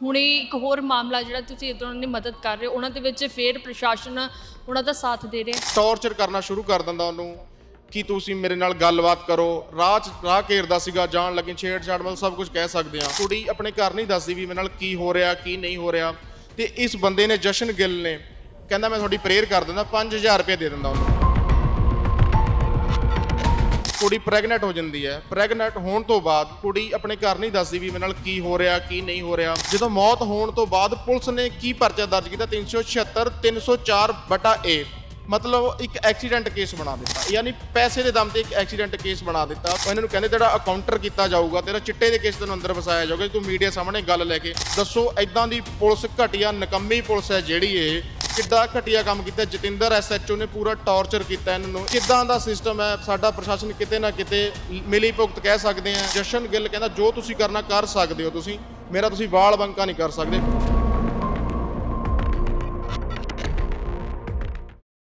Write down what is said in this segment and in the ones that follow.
ਹੁਣੇ ਇੱਕ ਹੋਰ ਮਾਮਲਾ ਜਿਹੜਾ ਤੁਸੀਂ ਇਦਾਂ ਦੀ ਮਦਦ ਕਰ ਰਹੇ ਹੋ, ਉਹਨਾਂ ਦੇ ਵਿੱਚ ਫੇਰ ਪ੍ਰਸ਼ਾਸਨ ਉਹਨਾਂ ਦਾ ਸਾਥ ਦੇ ਰਿਹਾ ਟੌਰਚਰ ਕਰਨਾ ਸ਼ੁਰੂ ਕਰ ਦਿੰਦਾ ਉਹਨੂੰ ਕਿ ਤੁਸੀਂ ਮੇਰੇ ਨਾਲ ਗੱਲਬਾਤ ਕਰੋ। ਰਾਹ 'ਚ, ਰਾਹ ਘੇਰਦਾ ਸੀਗਾ, ਜਾਣ ਲੱਗੇ, ਛੇੜਛਾੜ ਮਤਲਬ ਸਭ ਕੁਝ ਕਹਿ ਸਕਦੇ ਆ ਕੁੜੀ ਆਪਣੇ ਘਰ ਨਹੀਂ ਦੱਸਦੀ ਵੀ ਮੇਰੇ ਨਾਲ ਕੀ ਹੋ ਰਿਹਾ, ਕੀ ਨਹੀਂ ਹੋ ਰਿਹਾ। ਤੇ ਇਸ ਬੰਦੇ ਨੇ ਜਸ਼ਨ ਗਿੱਲ ਨੇ, ਕਹਿੰਦਾ ਮੈਂ ਤੁਹਾਡੀ ਪ੍ਰੇਅਰ ਕਰ ਦਿੰਦਾ 5000 ਰੁਪਏ ਦੇ ਦਿੰਦਾ ਉਹਨੂੰ। ਕੁੜੀ ਪ੍ਰੈਗਨੈਂਟ ਹੋ ਜਾਂਦੀ ਹੈ। ਪ੍ਰੈਗਨੈਂਟ ਹੋਣ ਤੋਂ ਬਾਅਦ ਕੁੜੀ ਆਪਣੇ ਘਰ ਨਹੀਂ ਦੱਸਦੀ ਵੀ ਮੇਰੇ ਨਾਲ ਕੀ ਹੋ ਰਿਹਾ, ਕੀ ਨਹੀਂ ਹੋ ਰਿਹਾ। ਜਦੋਂ ਮੌਤ ਹੋਣ ਤੋਂ ਬਾਅਦ ਪੁਲਿਸ ਨੇ ਕੀ ਪਰਚਾ ਦਰਜ ਕੀਤਾ? 376 304 ਬਟਾ ਏ ਮਤਲਬ ਇੱਕ ਐਕਸੀਡੈਂਟ ਕੇਸ ਬਣਾ ਦਿੱਤਾ। ਯਾਨੀ ਪੈਸੇ ਦੇ ਦਮ ਤੇ ਇੱਕ ਐਕਸੀਡੈਂਟ ਕੇਸ ਬਣਾ ਦਿੱਤਾ। ਇਹਨਾਂ ਨੂੰ ਕਹਿੰਦੇ ਤੇਰਾ ਅਕਾਊਂਟਰ ਕੀਤਾ ਜਾਊਗਾ, ਤੇਰਾ ਚਿੱਟੇ ਦੇ ਕੇਸ ਤੈਨੂੰ ਅੰਦਰ ਫਸਾਇਆ ਜਾਊਗਾ। ਤੂੰ ਮੀਡੀਆ ਸਾਹਮਣੇ ਗੱਲ ਲੈ ਕੇ ਦੱਸੋ ਐਦਾਂ ਦੀ ਪੁਲਿਸ ਘਟੀਆ, ਨਕੰਮੀ ਪੁਲਿਸ ਹੈ ਜਿਹੜੀ ਇਹ। ਕਿੱਦਾਂ ਘਟੀਆ ਕੰਮ ਕੀਤਾ। ਜਤਿੰਦਰ ਐਸਐਚਓ ਨੇ ਪੂਰਾ ਟੌਰਚਰ ਕੀਤਾ ਇਹਨਾਂ ਨੂੰ। ਕਿੱਦਾਂ ਦਾ ਸਿਸਟਮ ਹੈ, ਸਾਡਾ ਪ੍ਰਸ਼ਾਸਨ ਕਿਤੇ ਨਾ ਕਿਤੇ ਮਿਲੀ ਭੁਗਤ ਕਹਿ ਸਕਦੇ ਆ। ਜਸ਼ਨ ਗਿੱਲ ਕਹਿੰਦਾ, ਜੋ ਤੁਸੀਂ ਕਰਨਾ, ਕਰ ਸਕਦੇ ਹੋ ਤੁਸੀਂ। ਮੇਰਾ ਤੁਸੀਂ ਵਾਲ ਬੰਕਾ ਨਹੀਂ ਕਰ ਸਕਦੇ।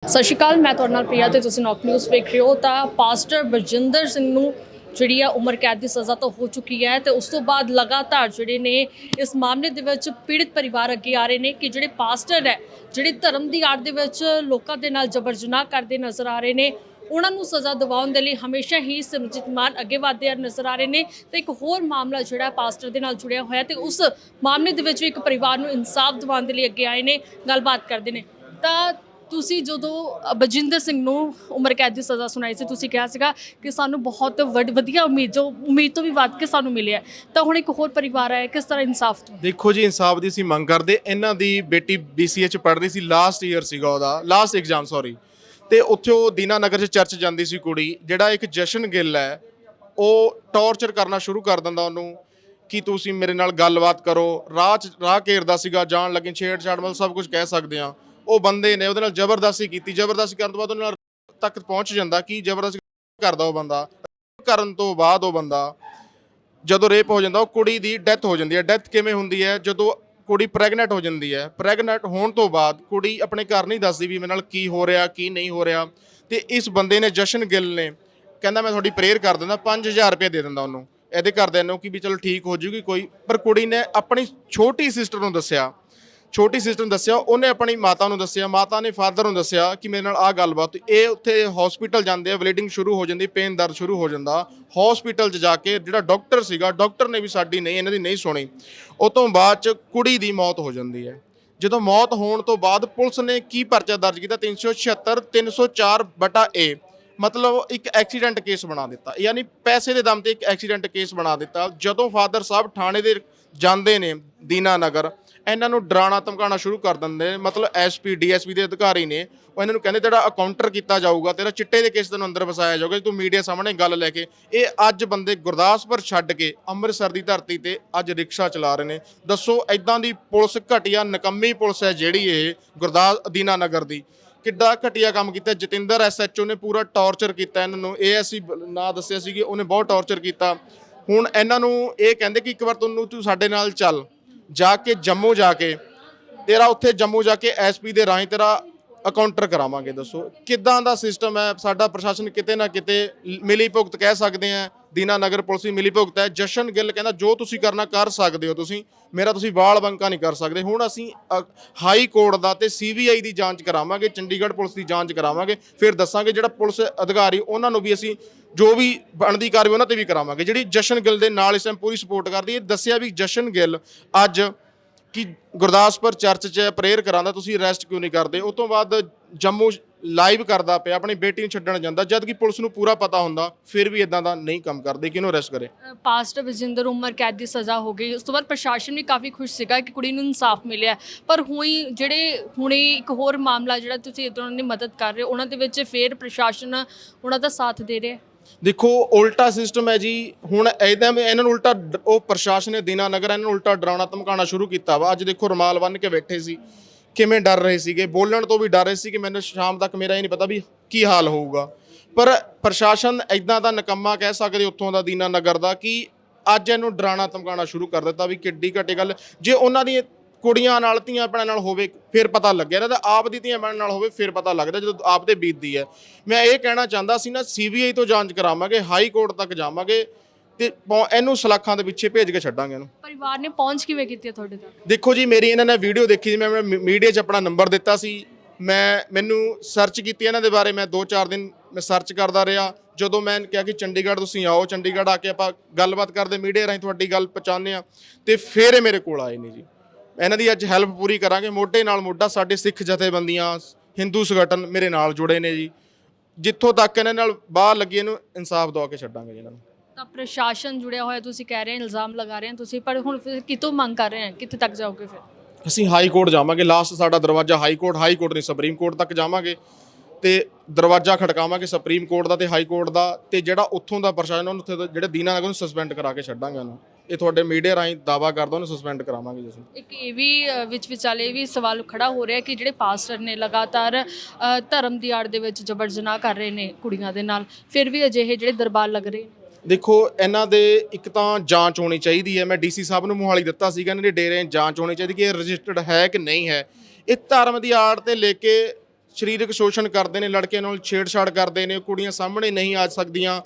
ਸਤਿ ਸ਼੍ਰੀ ਅਕਾਲ, ਮੈਂ ਤੁਹਾਡੇ ਨਾਲ ਪ੍ਰਿਆ ਤੇ ਤੁਸੀਂ ਨੌਕ ਨਿਊਜ਼ ਵੇਖ ਰਹੇ ਹੋ ਤਾਂ ਪਾਸਟਰ ਬਰਜਿੰਦਰ ਸਿੰਘ ਨੂੰ ਜਿਹੜੀ ਆ ਉਮਰ ਕੈਦ ਦੀ ਸਜ਼ਾ ਤਾਂ ਹੋ ਚੁੱਕੀ ਹੈ ਤੇ ਉਸ ਤੋਂ ਬਾਅਦ ਲਗਾਤਾਰ ਜਿਹੜੇ ਨੇ ਇਸ ਮਾਮਲੇ ਦੇ ਵਿੱਚ ਪੀੜਿਤ ਪਰਿਵਾਰ ਅੱਗੇ ਆ ਰਹੇ ਨੇ ਕਿ ਜਿਹੜੇ ਪਾਸਟਰ ਹੈ, ਜਿਹੜੇ ਧਰਮ ਦੀ ਆੜ ਦੇ ਵਿੱਚ ਲੋਕਾਂ ਦੇ ਨਾਲ ਜਬਰ ਜਨਾਹ ਕਰਦੇ ਨਜ਼ਰ ਆ ਰਹੇ ਨੇ, ਉਹਨਾਂ ਨੂੰ ਸਜ਼ਾ ਦਿਵਾਉਣ ਦੇ ਲਈ ਹਮੇਸ਼ਾ ਹੀ ਸਿਮਰਜੀਤ ਮਾਨ ਅੱਗੇ ਵਧਦੇ ਨਜ਼ਰ ਆ ਰਹੇ ਨੇ ਤੇ ਇੱਕ ਹੋਰ ਮਾਮਲਾ ਜਿਹੜਾ ਪਾਸਟਰ ਦੇ ਨਾਲ ਜੁੜਿਆ ਹੋਇਆ ਤੇ ਉਸ ਮਾਮਲੇ ਦੇ ਵਿੱਚ ਵੀ ਇੱਕ ਪਰਿਵਾਰ ਨੂੰ ਇਨਸਾਫ ਦਿਵਾਉਣ ਦੇ ਲਈ ਅੱਗੇ ਆਏ ਨੇ, ਗੱਲਬਾਤ ਕਰਦੇ ਨੇ। ਤਾਂ ਤੁਸੀਂ ਜਦੋਂ ਬਜਿੰਦਰ ਸਿੰਘ ਨੂੰ ਉਮਰ ਕੈਦ ਦੀ ਸਜ਼ਾ ਸੁਣਾਈ ਸੀ, ਤੁਸੀਂ ਕਿਹਾ ਸੀਗਾ ਕਿ ਸਾਨੂੰ ਬਹੁਤ ਵੱਡ- ਵਧੀਆ ਉਮੀਦ, ਜੋ ਉਮੀਦ ਤੋਂ ਵੀ ਵੱਧ ਕੇ ਸਾਨੂੰ ਮਿਲਿਆ। ਤਾਂ ਹੁਣ ਇੱਕ ਹੋਰ ਪਰਿਵਾਰ ਆਇਆ, ਕਿਸ ਤਰ੍ਹਾਂ ਇਨਸਾਫ ਦੇਖੋ ਜੀ, ਇਨਸਾਫ ਦੀ ਅਸੀਂ ਮੰਗ ਕਰਦੇ, ਇਹਨਾਂ ਦੀ ਬੇਟੀ BCA ਚ ਪੜ੍ਹ ਰਹੀ ਸੀ ਲਾਸਟ ਈਅਰ ਸੀਗਾ ਉਹਦਾ ਲਾਸਟ ਐਗਜ਼ਾਮ ਸੌਰੀ ਤੇ ਉੱਥੇ ਉਹ ਦੀਨਾ ਨਗਰ ਚ ਚਰਚ ਜਾਂਦੀ ਸੀ ਕੁੜੀ, ਜਿਹੜਾ ਇੱਕ ਜਸ਼ਨ ਗਿੱਲ ਹੈ, ਉਹ ਟੌਰਚਰ ਕਰਨਾ ਸ਼ੁਰੂ ਕਰ ਦਿੰਦਾ ਉਹਨੂੰ, ਕਿ ਤੁਸੀਂ ਮੇਰੇ ਨਾਲ ਗੱਲਬਾਤ ਕਰੋ, ਰਾਹ 'ਚ, ਰਾਹ ਘੇਰਦਾ ਸੀਗਾ, ਜਾਣ ਲੱਗੇ, ਛੇੜਛਾੜ ਮਤਲਬ ਸਭ ਕੁਝ ਕਹਿ ਸਕਦੇ ਆ ਉਹ ਬੰਦੇ ਨੇ, ਉਹਦੇ ਨਾਲ ਜ਼ਬਰਦਸਤੀ ਕੀਤੀ। ਜ਼ਬਰਦਸਤੀ ਕਰਨ ਤੋਂ ਬਾਅਦ ਉਹਦੇ ਨਾਲ ਤੱਕ ਪਹੁੰਚ ਜਾਂਦਾ ਕਿ ਜ਼ਬਰਦਸਤੀ ਕਰਦਾ ਉਹ ਬੰਦਾ। ਕਰਨ ਤੋਂ ਬਾਅਦ ਉਹ ਬੰਦਾ ਜਦੋਂ ਰੇਪ ਹੋ ਜਾਂਦਾ, ਉਹ ਕੁੜੀ ਦੀ ਡੈਥ ਹੋ ਜਾਂਦੀ ਹੈ। ਡੈਥ ਕਿਵੇਂ ਹੁੰਦੀ ਹੈ? ਜਦੋਂ ਕੁੜੀ ਪ੍ਰੈਗਨੈਂਟ ਹੋ ਜਾਂਦੀ ਹੈ। ਪ੍ਰੈਗਨੈਂਟ ਹੋਣ ਤੋਂ ਬਾਅਦ ਕੁੜੀ ਆਪਣੇ ਘਰ ਨਹੀਂ ਦੱਸਦੀ ਵੀ ਮੇਰੇ ਨਾਲ ਕੀ ਹੋ ਰਿਹਾ, ਕੀ ਨਹੀਂ ਹੋ ਰਿਹਾ। ਤੇ ਇਸ ਬੰਦੇ ਨੇ ਜਸ਼ਨ ਗਿੱਲ ਨੇ ਕਹਿੰਦਾ, ਮੈਂ ਤੁਹਾਡੀ ਪ੍ਰੇਅਰ ਕਰ ਦਿੰਦਾ 5000 ਰੁਪਏ ਦੇ ਦਿੰਦਾ ਉਹਨੂੰ। ਇਹਦੇ ਘਰਦਿਆਂ ਨੂੰ ਕਿ ਵੀ ਚਲੋ ਠੀਕ ਹੋ ਜੂਗੀ ਕੋਈ। ਪਰ ਕੁੜੀ ਨੇ ਆਪਣੀ ਛੋਟੀ ਸਿਸਟਰ ਨੂੰ ਦੱਸਿਆ ਛੋਟੀ ਸਿਸਟਰ ਨੂੰ ਦੱਸਿਆ, ਉਹਨੇ ਆਪਣੀ ਮਾਤਾ ਨੂੰ ਦੱਸਿਆ, ਮਾਤਾ ਨੇ ਫਾਦਰ ਨੂੰ ਦੱਸਿਆ ਕਿ ਮੇਰੇ ਨਾਲ ਆਹ ਗੱਲਬਾਤ ਇਹ ਉੱਥੇ ਹਸਪੀਟਲ ਜਾਂਦੇ ਆ ਬਲੀਡਿੰਗ ਸ਼ੁਰੂ ਹੋ ਜਾਂਦੀ ਪੇਨ ਦਰਦ ਸ਼ੁਰੂ ਹੋ ਜਾਂਦਾ। ਹਸਪੀਟਲ 'ਚ ਜਾ ਕੇ ਜਿਹੜਾ ਡਾਕਟਰ ਸੀਗਾ ਡਾਕਟਰ ਨੇ ਵੀ ਸਾਡੀ ਨਹੀਂ, ਇਹਨਾਂ ਦੀ ਨਹੀਂ ਸੁਣੀ। ਉਹ ਤੋਂ ਬਾਅਦ 'ਚ ਕੁੜੀ ਦੀ ਮੌਤ ਹੋ ਜਾਂਦੀ ਹੈ। ਜਦੋਂ ਮੌਤ ਹੋਣ ਤੋਂ ਬਾਅਦ ਪੁਲਿਸ ਨੇ ਕੀ ਪਰਚਾ ਦਰਜ ਕੀਤਾ? 376 304 ਬਟਾ ਏ ਮਤਲਬ ਇੱਕ ਐਕਸੀਡੈਂਟ ਕੇਸ ਬਣਾ ਦਿੱਤਾ। ਯਾਨੀ ਪੈਸੇ ਦੇ ਦਮ ਤੇ ਇੱਕ ਐਕਸੀਡੈਂਟ ਕੇਸ ਬਣਾ ਦਿੱਤਾ। ਜਦੋਂ ਫਾਦਰ ਸਾਹਿਬ ਥਾਣੇ ਦੇ ਜਾਂਦੇ ਨੇ ਦੀਨਾ ਨਗਰ ਇਹਨਾਂ ਨੂੰ ਡਰਾਣਾ ਧਮਕਾਉਣਾ ਸ਼ੁਰੂ ਕਰ ਦਿੰਦੇ ਨੇ। ਮਤਲਬ ਐਸਪੀ, ਡੀਐਸਪੀ ਦੇ ਅਧਿਕਾਰੀ ਨੇ ਉਹ ਇਹਨਾਂ ਨੂੰ ਕਹਿੰਦੇ ਤੇਰਾ ਅਕਾਊਂਟਰ ਕੀਤਾ ਜਾਊਗਾ, ਤੇਰਾ ਚਿੱਟੇ ਦੇ ਕੇਸ ਤੈਨੂੰ ਅੰਦਰ ਵਸਾਇਆ ਜਾਊਗਾ ਤੂੰ ਮੀਡੀਆ ਸਾਹਮਣੇ ਗੱਲ ਲੈ ਕੇ, ਇਹ ਅੱਜ ਬੰਦੇ ਗੁਰਦਾਸਪੁਰ ਛੱਡ ਕੇ ਅੰਮ੍ਰਿਤਸਰ ਦੀ ਧਰਤੀ ਤੇ ਅੱਜ ਰਿਕਸ਼ਾ ਚਲਾ ਰਹੇ ਨੇ। ਦੱਸੋ ਐਦਾਂ ਦੀ ਪੁਲਿਸ ਘਟੀਆ ਨਕੰਮੀ ਪੁਲਿਸ ਹੈ ਜਿਹੜੀ ਇਹ ਗੁਰਦਾਸ ਅਦੀਨਾ ਨਗਰ ਦੀ। ਕਿੱਡਾ ਘਟੀਆ ਕੰਮ ਕੀਤਾ, ਜਤਿੰਦਰ ਐਸਐਚਓ ਨੇ ਪੂਰਾ ਟੌਰਚਰ ਕੀਤਾ ਇਹਨਾਂ ਨੂੰ। ਇਹ ਅਸੀਂ ਨਾਂ ਦੱਸਿਆ ਸੀ ਕਿ ਉਹਨੇ ਬਹੁਤ ਟੌਰਚਰ ਕੀਤਾ। ਹੁਣ ਇਹਨਾਂ ਨੂੰ ਇਹ ਕਹਿੰਦੇ ਕਿ ਇੱਕ ਵਾਰ ਤੁਹਾਨੂੰ ਤੂੰ ਸਾਡੇ ਨਾਲ ਚੱਲ। ਜਾ ਕੇ ਜੰਮੂ ਜਾ ਕੇ ਤੇਰਾ ਉੱਥੇ ਜੰਮੂ ਜਾ ਕੇ ਐਸਪੀ ਦੇ ਰਾਹੀਂ ਤੇਰਾ ਅਕਾਊਂਟਰ ਕਰਾਵਾਂਗੇ ਦੱਸੋ। ਕਿੱਦਾਂ ਦਾ ਸਿਸਟਮ ਹੈ? ਸਾਡਾ ਪ੍ਰਸ਼ਾਸਨ ਕਿਤੇ ਨਾ ਕਿਤੇ ਮਿਲੀ ਭੁਗਤ ਕਹਿ ਸਕਦੇ ਆ। ਦੀਨਾ ਨਗਰ ਪੁਲਿਸ ਵੀ ਮਿਲੀ ਭੁਗਤ ਹੈ। ਜਸ਼ਨ ਗਿੱਲ ਕਹਿੰਦਾ ਜੋ ਤੁਸੀਂ ਕਰਨਾ ਕਰ ਸਕਦੇ ਹੋ ਤੁਸੀਂ। ਮੇਰਾ ਤੁਸੀਂ ਵਾਲ ਬੰਕਾ ਨਹੀਂ ਕਰ ਸਕਦੇ। ਹੁਣ ਅਸੀਂ ਅ, ਹਾਈ ਕੋਰਟ ਦਾ ਤੇ ਸੀਬੀਆਈ ਦੀ ਜਾਂਚ ਕਰਾਵਾਂਗੇ ਚੰਡੀਗੜ੍ਹ ਪੁਲਿਸ ਦੀ ਜਾਂਚ ਕਰਾਵਾਂਗੇ। ਫਿਰ ਦੱਸਾਂਗੇ ਜਿਹੜਾ ਪੁਲਿਸ ਅਧਿਕਾਰੀ ਉਹਨਾਂ ਨੂੰ ਵੀ ਅਸੀਂ ਜੋ ਵੀ ਬਣਦੀ ਕਾਰਵਾਈ ਉਹਨਾਂ ਤੇ ਵੀ ਕਰਾਵਾਂਗੇ। ਜਿਹੜੀ ਜਸ਼ਨ ਗਿੱਲ ਦੇ ਨਾਲ ਇਸ ਟਾਈਮ ਪੂਰੀ ਸਪੋਰਟ ਕਰਦੀ ਹੈ ਦੱਸਿਆ ਵੀ ਜਸ਼ਨ ਗਿੱਲ ਅੱਜ ਕਿ ਗੁਰਦਾਸਪੁਰ ਚਰਚ 'ਚ ਪ੍ਰੇਅਰ ਕਰਾਂਦਾ ਤੁਸੀਂ ਅਰੈਸਟ ਕਿਉਂ ਨਹੀਂ ਕਰਦੇ? ਉਸ ਤੋਂ ਬਾਅਦ ਜੰਮੂ ਲਾਈਵ ਕਰਦਾ ਪਿਆ, ਆਪਣੀ ਬੇਟੀ ਨੂੰ ਛੱਡਣ ਜਾਂਦਾ ਜਦ ਕਿ ਪੁਲਿਸ ਨੂੰ ਪੂਰਾ ਪਤਾ ਹੁੰਦਾ, ਫਿਰ ਵੀ ਇਦਾਂ ਦਾ ਨਹੀਂ ਕੰਮ ਕਰਦੇ ਕਿ ਇਹਨੂੰ ਅਰੈਸਟ ਕਰੇ। ਪਾਸਟਰ ਵਿਜਿੰਦਰ ਉਮਰ ਕੈਦ ਦੀ ਸਜ਼ਾ ਹੋ ਗਈ। ਉਸ ਤੋਂ ਬਾਅਦ ਪ੍ਰਸ਼ਾਸਨ ਵੀ ਕਾਫੀ ਖੁਸ਼ ਸੀਗਾ ਕਿ ਕੁੜੀ ਨੂੰ ਇਨਸਾਫ ਮਿਲਿਆ ਪਰ ਹੁਈ ਜਿਹੜੇ, ਹੁਣੇ ਇੱਕ ਹੋਰ ਮਾਮਲਾ ਜਿਹੜਾ ਤੁਸੀਂ ਇਦਾਂ ਦੀ ਮਦਦ ਕਰ ਰਹੇ ਹੋ, ਉਹਨਾਂ ਦੇ ਵਿੱਚ ਫੇਰ ਪ੍ਰਸ਼ਾਸਨ ਉਹਨਾਂ ਦਾ ਸਾਥ ਦੇ ਰਿਹਾ ਦੇਖੋ, ਉਲਟਾ ਸਿਸਟਮ ਹੈ ਜੀ। ਹੁਣ ਐਦਾਂ ਇਹਨਾਂ ਨੂੰ ਉਲਟਾ ਡ- ਉਹ ਪ੍ਰਸ਼ਾਸਨ ਨੇ ਦੀਨਾ ਨਗਰ ਇਹਨਾਂ ਨੂੰ ਉਲਟਾ ਡਰਾਉਣਾ, ਧਮਕਾਉਣਾ ਸ਼ੁਰੂ ਕੀਤਾ ਵਾ। ਅੱਜ ਦੇਖੋ, ਰੁਮਾਲ ਬੰਨ ਕੇ ਬੈਠੇ ਸੀ। ਕਿਵੇਂ ਡਰ ਰਹੇ ਸੀਗੇ? ਬੋਲਣ ਤੋਂ ਵੀ ਡਰ ਰਹੇ ਸੀ ਕਿ ਮੈਨੂੰ ਸ਼ਾਮ ਤੱਕ ਮੇਰਾ ਇਹ ਨਹੀਂ ਪਤਾ ਵੀ ਕੀ ਹਾਲ ਹੋਊਗਾ। ਪਰ ਪ੍ਰਸ਼ਾਸਨ ਐਦਾਂ ਦਾ ਨਕੰਮਾ ਕਹਿ ਸਕਦੇ ਉੱਥੋਂ ਦਾ ਦੀਨਾ ਨਗਰ ਦਾ ਕਿ ਅੱਜ ਇਹਨੂੰ ਡਰਾਣਾ ਧਮਕਾਉਣਾ ਸ਼ੁਰੂ ਕਰ ਦਿੱਤਾ ਵੀ ਕਿੱਡੀ ਘੱਟੀ ਗੱਲ। ਜੇ ਉਹਨਾਂ ਦੀ ਕੁੜੀਆਂ ਨਾਲ ਧੀਆਂ ਭੈਣਾਂ ਨਾਲ ਹੋਵੇ ਫਿਰ ਪਤਾ ਲੱਗਿਆ। ਨਾ ਤਾਂ ਆਪ ਦੀ ਧੀਆਂ ਭੈਣਾਂ ਨਾਲ ਹੋਵੇ ਫਿਰ ਪਤਾ ਲੱਗਦਾ ਜਦੋਂ ਆਪ ਤੇ ਬੀਤਦੀ ਹੈ। ਮੈਂ ਇਹ ਕਹਿਣਾ ਚਾਹੁੰਦਾ ਸੀ ਨਾ ਸੀਬੀਆਈ ਤੋਂ ਜਾਂਚ ਕਰਾਵਾਂਗੇ ਹਾਈ ਕੋਰਟ ਤੱਕ ਜਾਵਾਂਗੇ ਤੇ ਇਹਨੂੰ ਸਲਾਖਾਂ ਦੇ ਪਿੱਛੇ ਭੇਜ ਕੇ ਛੱਡਾਂਗੇ ਇਹਨੂੰ। ਪਰਿਵਾਰ ਨੇ ਪਹੁੰਚ ਕਿਵੇਂ ਕੀਤੀ ਹੈ ਤੁਹਾਡੇ ਤੱਕ? ਦੇਖੋ ਜੀ ਮੇਰੀ ਇਹਨਾਂ ਨੇ ਵੀਡੀਓ ਦੇਖੀ ਸੀ ਮੈਂ ਮੀਡੀਆ 'ਚ ਆਪਣਾ ਨੰਬਰ ਦਿੱਤਾ ਸੀ। ਮੈਂ ਮੈਨੂੰ ਸਰਚ ਕੀਤੀ ਇਹਨਾਂ ਦੇ ਬਾਰੇ ਮੈਂ 2-4 ਦਿਨ ਮੈਂ ਸਰਚ ਕਰਦਾ ਰਿਹਾ। ਜਦੋਂ ਮੈਂ ਕਿਹਾ ਕਿ ਚੰਡੀਗੜ੍ਹ ਤੁਸੀਂ ਆਓ ਚੰਡੀਗੜ੍ਹ ਆ ਕੇ ਆਪਾਂ ਗੱਲਬਾਤ ਕਰਦੇ ਮੀਡੀਆ ਰਾਹੀਂ ਤੁਹਾਡੀ ਗੱਲ ਪਹੁੰਚਾਉਂਦੇ ਆ ਤੇ ਫਿਰ ਮੇਰੇ ਕੋਲ ਆਏ ਨੇ ਜੀ। ਇਹਨਾਂ ਦੀ ਅੱਜ ਹੈਲਪ ਪੂਰੀ ਕਰਾਂਗੇ। ਮੋਢੇ ਨਾਲ ਮੋਢਾ ਸਾਡੇ ਸਿੱਖ ਜਥੇਬੰਦੀਆਂ ਹਿੰਦੂ ਸੰਗਠਨ ਮੇਰੇ ਨਾਲ ਜੁੜੇ ਨੇ ਜੀ। ਜਿੱਥੋਂ ਤੱਕ ਇਹਨਾਂ ਨਾਲ ਬਾਹਰ ਲੱਗੀ ਇਹਨੂੰ ਇਨਸਾਫ ਦਵਾ ਕੇ ਛੱਡਾਂਗੇ ਜੀ ਇਹਨਾਂ ਨੂੰ। ਤਾਂ ਪ੍ਰਸ਼ਾਸਨ ਜੁੜਿਆ ਹੋਇਆ ਤੁਸੀਂ ਕਹਿ ਰਹੇ ਇਲਜ਼ਾਮ ਲਗਾ ਰਹੇ ਹੋ ਤੁਸੀਂ ਪਰ ਹੁਣ ਫਿਰ ਕਿਤੋਂ ਮੰਗ ਕਰ ਰਹੇ ਹੋ? ਕਿੱਥੇ ਤੱਕ ਜਾਓਗੇ ਫਿਰ? ਅਸੀਂ ਹਾਈ ਕੋਰਟ ਜਾਵਾਂਗੇ। ਲਾਸਟ ਸਾਡਾ ਦਰਵਾਜ਼ਾ ਹਾਈ ਕੋਰਟ ਹਾਈ ਕੋਰਟ ਨਹੀਂ ਸੁਪਰੀਮ ਕੋਰਟ ਤੱਕ ਜਾਵਾਂਗੇ। ਤੇ ਦਰਵਾਜ਼ਾ ਖੜਕਾਵਾਂਗੇ ਸੁਪਰੀਮ ਕੋਰਟ ਦਾ ਤੇ ਹਾਈ ਕੋਰਟ ਦਾ। ਤੇ ਜਿਹੜਾ ਉੱਥੋਂ ਦਾ ਪ੍ਰਸ਼ਾਸਨ ਉਹਨੂੰ ਉੱਥੇ ਜਿਹੜੇ ਦੀਨਾ ਨਗਰ ਨੂੰ ਸਸਪੈਂਡ ਕਰਾ ਕੇ ਛੱਡਾਂਗੇ ਉਹਨੂੰ। ਇਹ ਤੁਹਾਡੇ ਮੀਡੀਆ ਰਾਹੀਂ ਦਾਵਾ ਕਰਦਾ ਉਹਨੂੰ ਸਸਪੈਂਡ ਕਰਾਵਾਂਗੇ ਜੀ ਅਸੀਂ। ਇੱਕ ਇਹ ਵੀ ਅ, ਵਿੱਚ ਵਿਚਾਲੇ ਇਹ ਵੀ ਸਵਾਲ ਖੜਾ ਹੋ ਰਿਹਾ ਕਿ ਜਿਹੜੇ ਪਾਸਟਰ ਨੇ ਲਗਾਤਾਰ ਅ, ਧਰਮ ਦੀ ਆੜ ਦੇ ਵਿੱਚ ਜਬਰ ਜਨਾਹ ਕਰ ਰਹੇ ਨੇ ਕੁੜੀਆਂ ਦੇ ਨਾਲ ਫਿਰ ਵੀ ਅਜਿਹੇ ਜਿਹੜੇ ਦਰਬਾਰ ਲੱਗ ਰਹੇ ਨੇ। ਦੇਖੋ ਇਹਨਾਂ ਦੇ ਇੱਕ ਤਾਂ ਜਾਂਚ ਹੋਣੀ ਚਾਹੀਦੀ ਹੈ। ਮੈਂ ਡੀਸੀ ਸਾਹਿਬ ਨੂੰ ਮੋਹਾਲੀ ਦਿੱਤਾ ਸੀਗਾ ਇਹਨਾਂ ਦੇ ਡੇਰੇ ਜਾਂਚ ਹੋਣੀ ਚਾਹੀਦੀ ਕਿ ਇਹ ਰਜਿਸਟਰਡ ਹੈ ਕਿ ਨਹੀਂ ਹੈ। ਇਹ ਧਰਮ ਦੀ ਆੜ ਤੇ ਲੈ ਕੇ ਸਰੀਰਕ ਸ਼ੋਸ਼ਣ ਕਰਦੇ ਨੇ ਲੜਕਿਆਂ ਨਾਲ ਛੇੜਛਾੜ ਕਰਦੇ ਨੇ ਕੁੜੀਆਂ ਸਾਹਮਣੇ ਨਹੀਂ ਆ ਸਕਦੀਆਂ।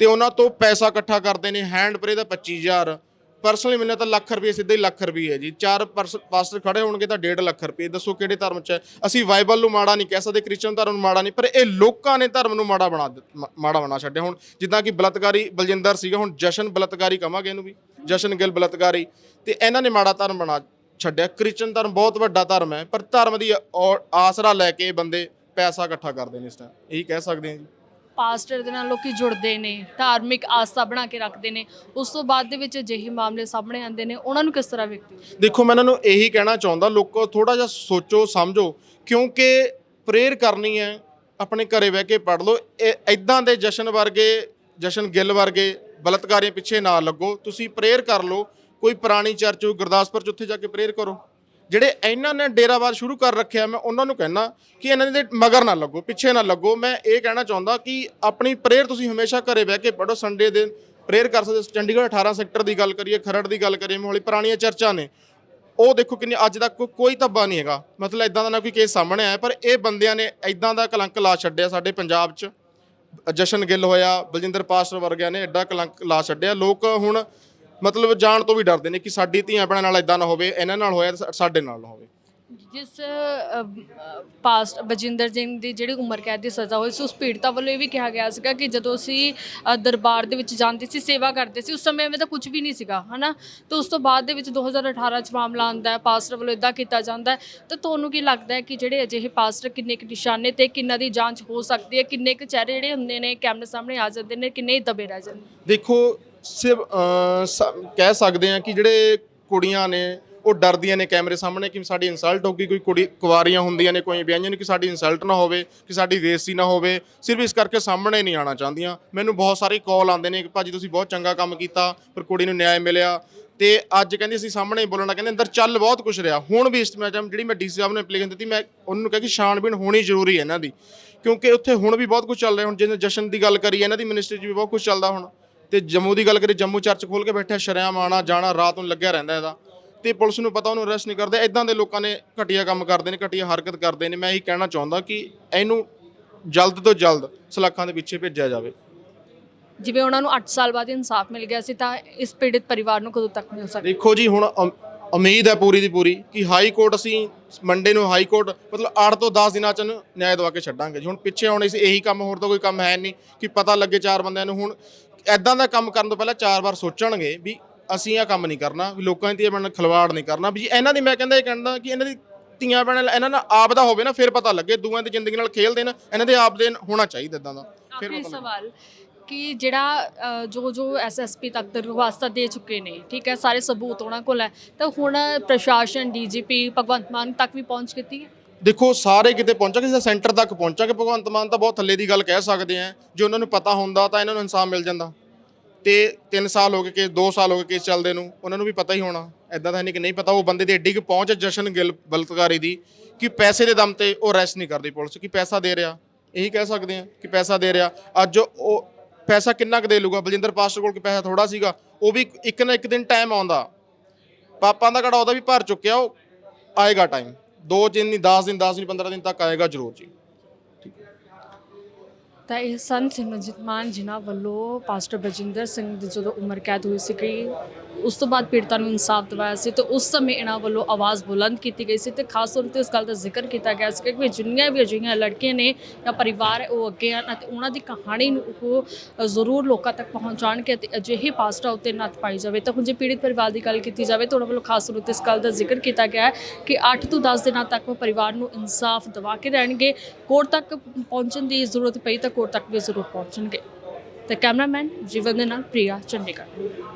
ਤੇ ਉਹਨਾਂ ਤੋਂ ਪੈਸਾ ਇਕੱਠਾ ਕਰਦੇ ਨੇ ਹੈਂਡ ਪਰੇ ਦਾ 25000 ਪਰਸਨਲੀ ਮੈਨੂੰ ਤਾਂ ਲੱਖ ਰੁਪਏ, ਸਿੱਧੇ ਹੀ ਲੱਖ ਰੁਪਏ ਹੈ ਜੀ। ਚਾਰ ਪਰਸ- ਪਾਸਟਰ ਖੜੇ ਹੋਣਗੇ ਤਾਂ 1.5 ਲੱਖ ਰੁਪਏ। ਦੱਸੋ ਕਿਹੜੇ ਧਰਮ 'ਚ ਹੈ? ਅਸੀਂ ਬਾਈਬਲ ਨੂੰ ਮਾੜਾ ਨਹੀਂ ਕਹਿ ਸਕਦੇ, ਕ੍ਰਿਸਚਨ ਧਰਮ ਨੂੰ ਮਾੜਾ ਨਹੀਂ, ਪਰ ਇਹ ਲੋਕਾਂ ਨੇ ਧਰਮ ਨੂੰ ਮਾੜਾ ਬਣਾ ਮਾੜਾ ਬਣਾ ਛੱਡਿਆ। ਹੁਣ ਜਿੱਦਾਂ ਕਿ ਬਲਤਕਾਰੀ ਬਲਜਿੰਦਰ ਸੀਗਾ, ਹੁਣ ਜਸ਼ਨ ਬਲਤਕਾਰੀ ਕਵਾਂਗੇ ਇਹਨੂੰ ਵੀ, ਜਸ਼ਨ ਗਿੱਲ ਬਲਤਕਾਰੀ। ਤੇ ਇਹਨਾਂ ਨੇ ਮਾੜਾ ਧਰਮ ਬਣਾ ਛੱਡਿਆ। ਕ੍ਰਿਸਚਨ ਧਰਮ ਬਹੁਤ ਵੱਡਾ ਧਰਮ ਹੈ, ਪਰ ਧਰਮ ਦੀ ਔ- ਆਸਰਾ ਲੈ ਕੇ ਬੰਦੇ ਪੈਸਾ ਇਕੱਠਾ ਕਰਦੇ ਨੇ ਇਸ ਟਾਈਮ ਇਹੀ ਕਹਿ ਸਕਦੇ ਹਾਂ ਜੀ। ਪਾਸਟਰ ਦੇ ਨਾਲ ਲੋਕੀ ਜੁੜਦੇ ਨੇ, ਧਾਰਮਿਕ ਆਸਥਾ ਬਣਾ ਕੇ ਰੱਖਦੇ ਨੇ, ਉਸ ਤੋਂ ਬਾਅਦ ਦੇ ਵਿੱਚ ਅਜਿਹੇ ਮਾਮਲੇ ਸਾਹਮਣੇ ਆਉਂਦੇ ਨੇ। ਉਹਨਾਂ ਨੂੰ ਕਿਸ ਤਰ੍ਹਾਂ ਵੇਖਦੇ ਹੋ? ਦੇਖੋ, ਮੈਂ ਇਹਨਾਂ ਨੂੰ ਇਹੀ ਕਹਿਣਾ ਚਾਹੁੰਦਾ, ਲੋਕੋ ਥੋੜਾ ਜਿਹਾ ਸੋਚੋ, ਸਮਝੋ, ਕਿਉਂਕਿ ਪ੍ਰੇਅਰ ਕਰਨੀ ਹੈ, ਆਪਣੇ ਘਰੇ ਬਹਿ ਕੇ ਪੜ ਲਓ, ਇਹ ਇਦਾਂ ਦੇ ਜਸ਼ਨ ਵਰਗੇ, ਜਸ਼ਨ ਗਿੱਲ ਵਰਗੇ ਬਲਤਕਾਰੀਆਂ ਪਿੱਛੇ ਨਾ ਲੱਗੋ। ਤੁਸੀਂ ਪ੍ਰੇਅਰ ਕਰ ਲਓ, ਕੋਈ ਪੁਰਾਣੀ ਚਰਚ ਹੋ ਗੁਰਦਾਸਪੁਰ ਚ ਉੱਥੇ ਜਾ ਕੇ ਪ੍ਰੇਅਰ ਕਰੋ। ਜਿਹੜੇ ਇਹਨਾਂ ਨੇ ਡੇਰਾਵਾਦ ਸ਼ੁਰੂ ਕਰ ਰੱਖਿਆ, ਮੈਂ ਉਹਨਾਂ ਨੂੰ ਕਹਿਣਾ ਕਿ ਇਹਨਾਂ ਦੇ ਮਗਰ ਨਾ ਲੱਗੋ, ਪਿੱਛੇ ਨਾ ਲੱਗੋ। ਮੈਂ ਇਹ ਕਹਿਣਾ ਚਾਹੁੰਦਾ ਕਿ ਆਪਣੀ ਪ੍ਰੇਅਰ ਤੁਸੀਂ ਹਮੇਸ਼ਾ ਘਰੇ ਬਹਿ ਕੇ ਪੜੋ ਸੰਡੇ ਦੇ ਪ੍ਰੇਅਰ ਕਰ ਸਕਦੇ ਚੰਡੀਗੜ੍ਹ 18 ਸੈਕਟਰ ਦੀ ਗੱਲ ਕਰੀਏ, ਖਰੜ ਦੀ ਗੱਲ ਕਰੀਏ, ਮੋਹਾਲੀ ਪੁਰਾਣੀਆਂ ਚਰਚਾਂ ਨੇ। ਉਹ ਦੇਖੋ ਕਿੰਨੇ ਅੱਜ ਤੱਕ ਕੋਈ ਧੱਬਾ ਨਹੀਂ ਹੈਗਾ। ਮਤਲਬ ਇਦਾਂ ਦਾ ਨਾ ਕੋਈ ਕੇਸ ਸਾਹਮਣੇ ਆਇਆ, ਪਰ ਇਹ ਬੰਦਿਆਂ ਨੇ ਇਦਾਂ ਦਾ ਕਲੰਕ ਲਾ ਛੱਡਿਆ ਸਾਡੇ ਪੰਜਾਬ 'ਚ। ਜਸ਼ਨ ਗਿੱਲ ਹੋਇਆ, ਬਲਜਿੰਦਰ ਪਾਸਰ ਵਰਗਿਆਂ ਨੇ ਐਡਾ ਕਲੰਕ ਲਾ ਛੱਡਿਆ। ਲੋਕ ਹੁਣ ਮਤਲਬ ਜਾਣ ਤੋਂ ਵੀ ਡਰਦੇ ਨੇ ਕਿ ਸਾਡੀ ਧੀਆਂ ਭੈਣਾਂ ਨਾਲ ਇਦਾਂ ਨਾ ਹੋਵੇ ਇਹਨਾਂ ਨਾਲ ਹੋਇਆ ਤਾਂ ਸਾਡੇ ਨਾਲ ਨਾ ਹੋਵੇ। ਜਿਸ ਪਾਸਟ ਬਜਿੰਦਰ ਸਿੰਘ ਦੀ ਜਿਹੜੀ ਉਮਰ ਕੈਦ ਦੀ ਸਜ਼ਾ ਹੋਈ ਸੀ ਉਸ ਪੀੜਤਾ ਵੱਲੋਂ ਇਹ ਵੀ ਕਿਹਾ ਗਿਆ ਸੀਗਾ ਕਿ ਜਦੋਂ ਅਸੀਂ ਅ, ਦਰਬਾਰ ਦੇ ਵਿੱਚ ਜਾਂਦੇ ਸੀ ਸੇਵਾ ਕਰਦੇ ਸੀ ਉਸ ਸਮੇਂ ਐਵੇਂ ਤਾਂ ਕੁਝ ਵੀ ਨਹੀਂ ਸੀਗਾ ਹਨਾ? ਤੇ ਉਸ ਤੋਂ ਬਾਅਦ ਦੇ ਵਿੱਚ 2018 ਚ ਮਾਮਲਾ ਆਉਂਦਾ ਹੈ ਪਾਸਟਰ ਵੱਲੋਂ ਇਦਾਂ ਕੀਤਾ ਜਾਂਦਾ ਹੈ। ਤਾਂ ਤੁਹਾਨੂੰ ਕੀ ਲੱਗਦਾ ਹੈ ਕਿ ਜਿਹੜੇ ਅਜਿਹੇ ਪਾਸਟਰ ਕਿੰਨੇ ਕੁ ਨਿਸ਼ਾਨੇ ਤੇ ਕਿੰਨਾ ਦੀ ਜਾਂਚ ਹੋ ਸਕਦੀ ਹੈ? ਕਿੰਨੇ ਕੁ ਚਿਹਰੇ ਜਿਹੜੇ ਹੁੰਦੇ ਨੇ ਕੈਮਰੇ ਸਾਹਮਣੇ ਆ ਜਾਂਦੇ ਨੇ ਕਿੰਨੇ ਹੀ ਦਬੇ ਰਹਿ ਜਾਂਦੇ ਨੇ? ਦੇਖੋ ਸਿਰਫ ਅਹ, ਕਹਿ ਸਕਦੇ ਆ ਕਿ ਜਿਹੜੇ ਕੁੜੀਆਂ ਨੇ ਉਹ ਡਰਦੀਆਂ ਨੇ ਕੈਮਰੇ ਸਾਹਮਣੇ ਕਿ ਸਾਡੀ ਇਨਸਲਟ ਹੋਗੀ ਕੋਈ ਕੁੜੀ ਕੁਵਾਰੀਆਂ ਹੁੰਦੀਆਂ ਨੇ ਕੋਈ ਵਿਆਹੀਆਂ ਨੇ ਕਿ ਸਾਡੀ ਇਨਸਲਟ ਨਾ ਹੋਵੇ ਕਿ ਸਾਡੀ ਬੇਇੱਜ਼ਤੀ ਨਾ ਹੋਵੇ ਸਿਰਫ ਇਸ ਕਰਕੇ ਸਾਹਮਣੇ ਨਹੀਂ ਆਣਾ ਚਾਹੁੰਦੀਆਂ। ਮੈਨੂੰ ਬਹੁਤ ਸਾਰੇ ਕਾਲ ਆਉਂਦੇ ਨੇ ਕਿ ਭਾਜੀ ਤੁਸੀਂ ਬਹੁਤ ਚੰਗਾ ਕੰਮ ਕੀਤਾ ਪਰ ਕੁੜੀ ਨੂੰ ਨਿਆਂ ਮਿਲਿਆ। ਤੇ ਅੱਜ ਕਹਿੰਦੀ ਅਸੀਂ ਸਾਹਮਣੇ ਬੋਲਣਾ ਕਹਿੰਦੇ ਅੰਦਰ ਚੱਲ ਬਹੁਤ ਕੁਝ ਰਿਹਾ। ਹੁਣ ਵੀ ਇਸ ਮੈਡਮ ਜਿਹੜੀ ਮੈਂ ਡੀਸੀ ਸਾਹਿਬ ਨੂੰ ਐਪਲੀਕੇਸ਼ਨ ਦਿੱਤੀ ਮੈਂ ਉਹਨਾਂ ਨੂੰ ਕਿਹਾ ਕਿ ਛਾਣਬੀਣ ਹੋਣੀ ਜ਼ਰੂਰੀ ਹੈ ਇਹਨਾਂ ਦੀ। ਕਿਉਂਕਿ ਉੱਥੇ ਹੁਣ ਵੀ ਬਹੁਤ ਕੁਝ ਚੱਲ ਰਿਹਾ ਹੁਣ ਜਿਵੇਂ ਜਸ਼ਨ ਦੀ ਗੱਲ ਕਰੀ ਇਹਨਾਂ ਦੀ ਮਿਨਿਸਟਰੀ 'ਚ ਵੀ ਬਹੁਤ ਕੁਝ ਚੱਲਦਾ ਹੁਣ। ਤੇ ਜੰਮੂ ਦੀ ਗੱਲ ਕਰੀ ਜੰਮੂ ਚਰਚ ਖੋਲ ਕੇ ਬੈਠਿਆ ਸ਼ਰਿਆਮ ਆਣਾ ਜਾਣਾ ਰਾਤ ਨੂੰ ਲੱਗਿਆ ਰਹਿੰਦਾ ਇਹਦਾ। ਤੇ ਪੁਲਿਸ ਨੂੰ ਪਤਾ ਉਹਨੂੰ ਅਰੈਸਟ ਨਹੀਂ ਕਰਦੇ। ਇਦਾਂ ਦੇ ਲੋਕਾਂ ਨੇ ਘਟੀਆ ਕੰਮ ਕਰਦੇ ਨੇ ਘਟੀਆ ਹਰਕਤ ਕਰਦੇ ਨੇ। ਮੈਂ ਇਹੀ ਕਹਿਣਾ ਚਾਹੁੰਦਾ ਕਿ ਇਹਨੂੰ ਜਲਦ ਤੋਂ ਜਲਦ ਸਲਾਖਾਂ ਦੇ ਪਿੱਛੇ ਭੇਜਿਆ ਜਾਵੇ। ਜਿਵੇਂ ਉਹਨਾਂ ਨੂੰ 8 ਸਾਲ ਬਾਅਦ ਇਨਸਾਫ ਮਿਲ ਗਿਆ ਸੀ ਤਾਂ ਇਸ ਪੀੜਿਤ ਪਰਿਵਾਰ ਨੂੰ ਕਦੋਂ ਤੱਕ ਮਿਲ ਸਕਦਾ? ਦੇਖੋ ਜੀ ਹੁਣ ਉਮੀਦ ਹੈ ਪੂਰੀ ਦੀ ਪੂਰੀ ਕਿ ਹਾਈ ਕੋਰਟ ਅਸੀਂ ਮੰਡੇ ਨੂੰ ਹਾਈ ਕੋਰਟ ਮਤਲਬ 8 ਤੋਂ 10 ਦਿਨਾਂ ਚ ਇਹਨੂੰ ਨਿਆਂ ਦਵਾ ਕੇ ਛੱਡਾਂਗੇ। ਜੀ ਹੁਣ ਪਿੱਛੇ ਹੁਣ ਇਸ ਇਹੀ ਕੰਮ ਹੋਰ ਤਾਂ ਕੋਈ ਕੰਮ ਹੈ ਨਹੀਂ ਕਿ ਪਤਾ ਲੱਗੇ ਚਾਰ ਬੰਦਿਆਂ ਨੂੰ। ਹੁਣ ਐਦਾਂ ਦਾ ਕੰਮ ਕਰਨ ਤੋਂ ਪਹਿਲਾਂ ਚਾਰ ਵਾਰ ਸੋਚਣਗੇ ਵੀ ਅਸੀਂ ਇਹ ਕੰਮ ਨਹੀਂ ਕਰਨਾ ਵੀ ਲੋਕਾਂ ਦੀ ਬਣ ਖਲਵਾੜ ਨਹੀਂ ਕਰਨਾ। ਵੀ ਇਹਨਾਂ ਦੀ ਮੈਂ ਕਹਿੰਦਾ ਇਹ ਕਹਿੰਦਾ ਕਿ ਇਹਨਾਂ ਦੀ ਧੀਆਂ ਭੈਣਾਂ ਇਹਨਾਂ ਨਾਲ ਆਪ ਦਾ ਹੋਵੇ ਨਾ ਫਿਰ ਪਤਾ ਲੱਗੇ ਦੂਆਂ ਦੀ ਜ਼ਿੰਦਗੀ ਨਾਲ ਖੇਲਦੇ ਨੇ ਇਹਨਾਂ ਦੇ ਆਪ ਦੇ ਹੋਣਾ ਚਾਹੀਦਾ ਇਦਾਂ ਦਾ। ਫਿਰ ਪਤਾ। ਸਵਾਲ ਕਿ ਜਿਹੜਾ ਅ, ਜੋ ਜੋ ਐਸਐਸਪੀ ਤੱਕ ਦਰਵਾਸਤਾ ਦੇ ਚੁੱਕੇ ਨੇ ਠੀਕ ਹੈ ਸਾਰੇ ਸਬੂਤ ਉਹਨਾਂ ਕੋਲ ਹੈ। ਤਾਂ ਹੁਣ ਪ੍ਰਸ਼ਾਸਨ ਡੀਜੀਪੀ ਭਗਵੰਤ ਮਾਨ ਤੱਕ ਵੀ ਪਹੁੰਚ ਕੀਤੀ ਹੈ? ਦੇਖੋ ਸਾਰੇ ਕਿਤੇ ਪਹੁੰਚਾਂਗੇ ਜਿੱਦਾਂ ਸੈਂਟਰ ਤੱਕ ਪਹੁੰਚਾਂਗੇ ਭਗਵੰਤ ਮਾਨ ਤਾਂ ਬਹੁਤ ਥੱਲੇ ਦੀ ਗੱਲ ਕਹਿ ਸਕਦੇ ਆ। ਜੇ ਉਹਨਾਂ ਨੂੰ ਪਤਾ ਹੁੰਦਾ ਤਾਂ ਇਹਨਾਂ ਨੂੰ ਇਨਸਾਫ ਮਿਲ ਜਾਂਦਾ। ਤੇ 3 ਸਾਲ ਹੋ ਗਏ ਕੇਸ 2 ਸਾਲ ਹੋ ਗਏ ਕੇਸ ਚੱਲਦੇ ਨੂੰ ਉਹਨਾਂ ਨੂੰ ਵੀ ਪਤਾ ਹੀ ਹੋਣਾ। ਐਦਾਂ ਤਾਂ ਨਹੀਂ ਕਿ ਨਹੀਂ ਪਤਾ ਉਹ ਬੰਦੇ ਦੀ ਐਡੀ ਕਿ ਪਹੁੰਚ ਹੈ ਜਸ਼ਨ ਗਿੱਲ ਬਲਤਕਾਰੀ ਦੀ ਕਿ ਪੈਸੇ ਦੇ ਦਮ ਤੇ ਉਹ ਅਰੈਸਟ ਨਹੀਂ ਕਰਦੀ ਪੁਲਿਸ ਕਿ ਪੈਸਾ ਦੇ ਰਿਹਾ। ਇਹੀ ਕਹਿ ਸਕਦੇ ਆ ਕਿ ਪੈਸਾ ਦੇ ਰਿਹਾ। ਅੱਜ ਉਹ ਪੈਸਾ ਕਿੰਨਾ ਕੁ ਦੇ ਲੂਗਾ ਬਲਜਿੰਦਰ ਪਾਸਟਰ ਕੋਲ ਕਿ ਪੈਸਾ ਥੋੜਾ ਸੀਗਾ। ਉਹ ਵੀ ਇੱਕ ਨਾ ਇੱਕ ਦਿਨ ਟਾਈਮ ਆਉਂਦਾ। ਪਾਪਾਂ ਦਾ ਘੜਾ ਉਹਦਾ ਵੀ ਭਰ ਚੁੱਕਿਆ, ਉਹ ਆਏਗਾ ਟਾਈਮ ਦੋ ਦਿਨ ਨਹੀਂ 10 ਦਿਨ 10 ਦਿਨ 15 ਦਿਨ ਤੱਕ ਆਏਗਾ ਜ਼ਰੂਰ ਜੀ। ਤਾਂ ਇਹ ਸੰਤ ਸਿਮਰਜੀਤ ਮਾਨ ਜਿਨ੍ਹਾਂ ਵੱਲੋਂ ਪਾਸਟਰ ਬਜਿੰਦਰ ਸਿੰਘ ਦੀ ਜਦੋਂ ਉਮਰ ਕੈਦ ਹੋਈ ਸੀ ਕਿ ਉਸ ਤੋਂ ਬਾਅਦ ਪੀੜਤਾਂ ਨੂੰ ਇਨਸਾਫ ਦਿਵਾਇਆ ਸੀ ਤੇ ਉਸ ਸਮੇਂ ਇਹਨਾਂ ਵੱਲੋਂ ਆਵਾਜ਼ ਬੁਲੰਦ ਕੀਤੀ ਗਈ ਸੀ ਤੇ ਖਾਸ ਤੌਰ ਤੇ ਇਸ ਗੱਲ ਦਾ ਜ਼ਿਕਰ ਕੀਤਾ ਗਿਆ ਸੀ ਕਿ ਜਿੰਨੀਆਂ ਵੀ ਅਜਿਹੀਆਂ ਲੜਕੀਆਂ ਨੇ ਜਾਂ ਪਰਿਵਾਰ ਹੈ ਉਹ ਅੱਗੇ ਹਨ ਅਤੇ ਉਹਨਾਂ ਦੀ ਕਹਾਣੀ ਨੂੰ ਉਹ ਜ਼ਰੂਰ ਲੋਕਾਂ ਤੱਕ ਪਹੁੰਚਾਉਣਗੇ ਅਤੇ ਅਜਿਹੇ ਪਾਸਟਾ ਉੱਤੇ ਨੱਥ ਪਾਈ ਜਾਵੇ। ਤਾਂ ਹੁਣ ਜੇ ਪੀੜਿਤ ਪਰਿਵਾਰ ਦੀ ਗੱਲ ਕੀਤੀ ਜਾਵੇ ਤਾਂ ਉਹਨਾਂ ਵੱਲੋਂ ਖਾਸ ਤੌਰ ਤੇ ਇਸ ਗੱਲ ਦਾ ਜ਼ਿਕਰ ਕੀਤਾ ਗਿਆ ਹੈ ਕਿ 8 ਤੋਂ 10 ਦਿਨਾਂ ਤੱਕ ਉਹ ਪਰਿਵਾਰ ਨੂੰ ਇਨਸਾਫ ਦਿਵਾ ਕੇ ਰਹਿਣਗੇ। ਕੋਰਟ ਤੱਕ ਪਹੁੰਚਣ ਦੀ ਜ਼ਰੂਰਤ ਪਈ ਤਾਂ ਕੋਰਟ ਤੱਕ ਵੀ ਜ਼ਰੂਰ ਪਹੁੰਚਣਗੇ। ਤੇ ਕੈਮਰਾਮੈਨ ਜੀਵਨ ਦੇ ਨਾਲ ਪ੍ਰਿਆ ਚੰਡੀਗੜ੍ਹ।